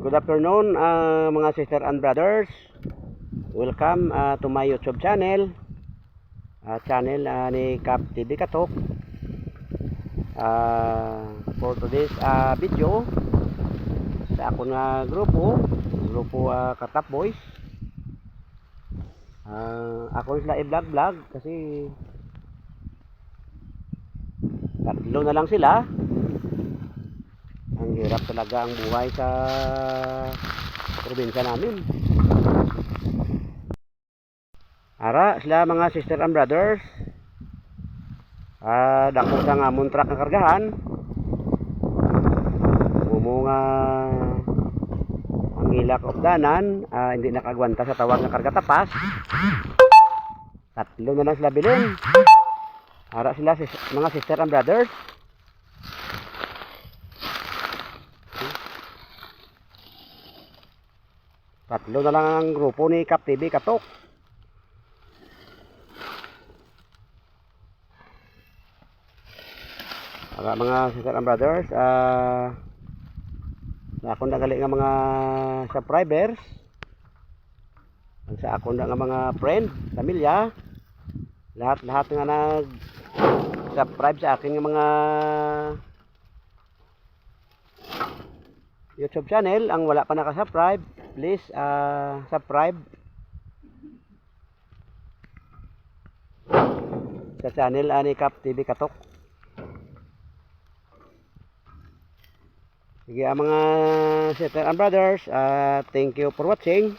Good afternoon ah, mga sister and brothers. Welcome ah, to my YouTube channel. Ah, channel ah, ni Cap TV Katok. Ah, for today's ah, video sa ako nga grupo, grupo ah, Katap Boys. Ah, ako sila i-vlog vlog kasi tatlo na lang sila hirap talaga ang buhay sa probinsya namin. Ara, sila mga sister and brothers. Ah, dako sa nga muntrak nga kargahan. Mumunga ang ilak of danan, ah, hindi nakagwanta sa tawag nga karga tapas. Tatlo na lang sila bilin. Ara sila sis- mga sister and brothers. Tatlo na lang ang grupo ni Cap TV Katok. Mga mga sister and brothers, ah sa akong nagali nga mga subscribers, ang sa akong na nga mga friend, pamilya, lahat-lahat nga nag subscribe sa aking nga mga YouTube channel, ang wala pa nakasubscribe, please ah subscribe sa channel ani Cap TV Katok. Sige, ang mga sister and brothers, ah, thank you for watching.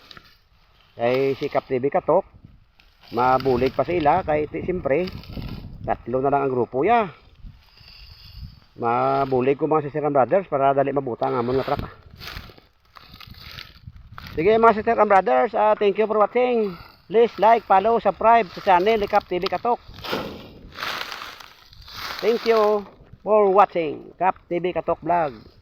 Kay si Cap TV Katok, mabulig pa sila kay siyempre, tatlo na lang ang grupo ya. Mabulig ko mga sister and brothers para dali mabuta ang amon nga truck. Sige mga sister and brothers, ah, thank you for watching. Please like, follow, subscribe sa channel ni Cap TV Katok. Thank you for watching Cap TV Katok Vlog.